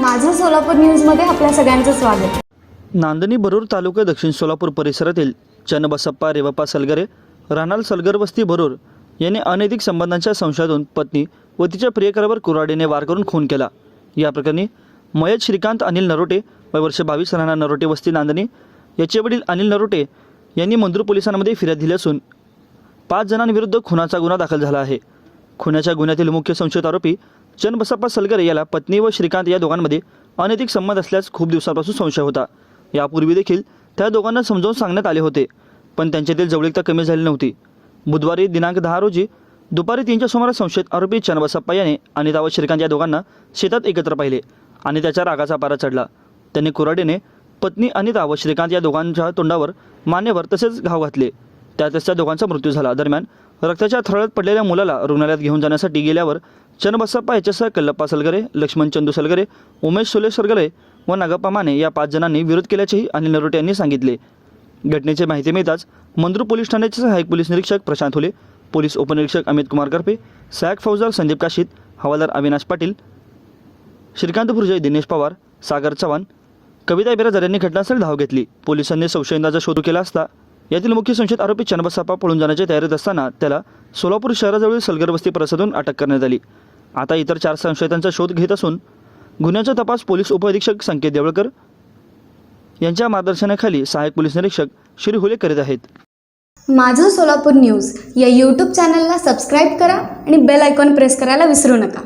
माझं सोलापूर न्यूजमध्ये आपल्या सगळ्यांचं स्वागत. नांदणी भरूर तालुका दक्षिण सोलापूर परिसरातील चन्नबसप्पा रेवप्पा सलगरे राणाल सलगर वस्ती भरूर यांनी अनैतिक संबंधांच्या संशयातून पत्नी व तिच्या प्रियकरावर कुऱ्हाडीने वार करून खून केला. या प्रकरणी मयत श्रीकांत अनिल नरोटे वय वर्ष बावीस राहणार नरोटे वस्ती नांदणी याचे वडील अनिल नरोटे यांनी मंदूर पोलिसांमध्ये फिर्याद दिली असून पाच जणांविरुद्ध खुनाचा गुन्हा दाखल झाला आहे. खुनाच्या गुन्ह्यातील मुख्य संशयित आरोपी चनबसप्पा सलगरे याला पत्नी व श्रीकांत या दोघांमध्ये अनैतिक संबंध असल्यास खूप दिवसांपासून संशय होता. यापूर्वी देखील त्या दोघांना समजावून सांगण्यात आले होते पण त्यांच्यातील जवळीकता कमी झाली नव्हती. बुधवारी दिनांक दहा रोजी दुपारी तीनच्या सुमारास संशयित आरोपी चनबसप्पा याने अनिता व श्रीकांत या दोघांना शेतात एकत्र पाहिले आणि त्याच्या रागाचा पारा चढला. त्यांनी कुराडीने पत्नी अनिता व श्रीकांत या दोघांच्या तोंडावर मानेवर तसेच घाव घातले. त्यातच त्या दोघांचा मृत्यू झाला. दरम्यान रक्ताच्या थरळत पडलेल्या मुलाला रुग्णालयात घेऊन जाण्यासाठी गेल्यावर चनबसप्पा याच्यासह कल्लप्पा सलगरे लक्ष्मण चंदू सलगरे उमेश सुले सलगरे व नागप्पा माने या पाच जणांनी विरोध केल्याचेही अनिल नरोटे यांनी सांगितले. घटनेची माहिती मिळताच मंद्रू पोलीस ठाण्याचे सहाय्यक पोलीस निरीक्षक प्रशांत हुले पोलीस उपनिरीक्षक अमित कुमार करपे सहाय्यक फौजदार संदीप काशीत हवालदार अविनाश पाटील श्रीकांत भुर्जे दिनेश पवार सागर चव्हाण कविता बिराजर यांनी घटनास्थळी धाव घेतली. पोलिसांनी संशयितांचा शोध केला असता यातील मुख्य संशयित आरोपी चन्नबसापा पळून जाण्याच्या तयारीत असताना त्याला सोलापूर शहराजवळील सलगर वस्ती परिसरातून अटक करण्यात आली. आता इतर चार संशयितांचा शोध घेत असून गुन्ह्याचा तपास पोलीस उपअधीक्षक संकेत देवळकर यांच्या मार्गदर्शनाखाली सहाय्यक पोलीस निरीक्षक श्री हुले करीत आहेत. माझं सोलापूर न्यूज या यूट्यूब चॅनलला सबस्क्राईब करा आणि बेल आयकॉन प्रेस करायला विसरू नका.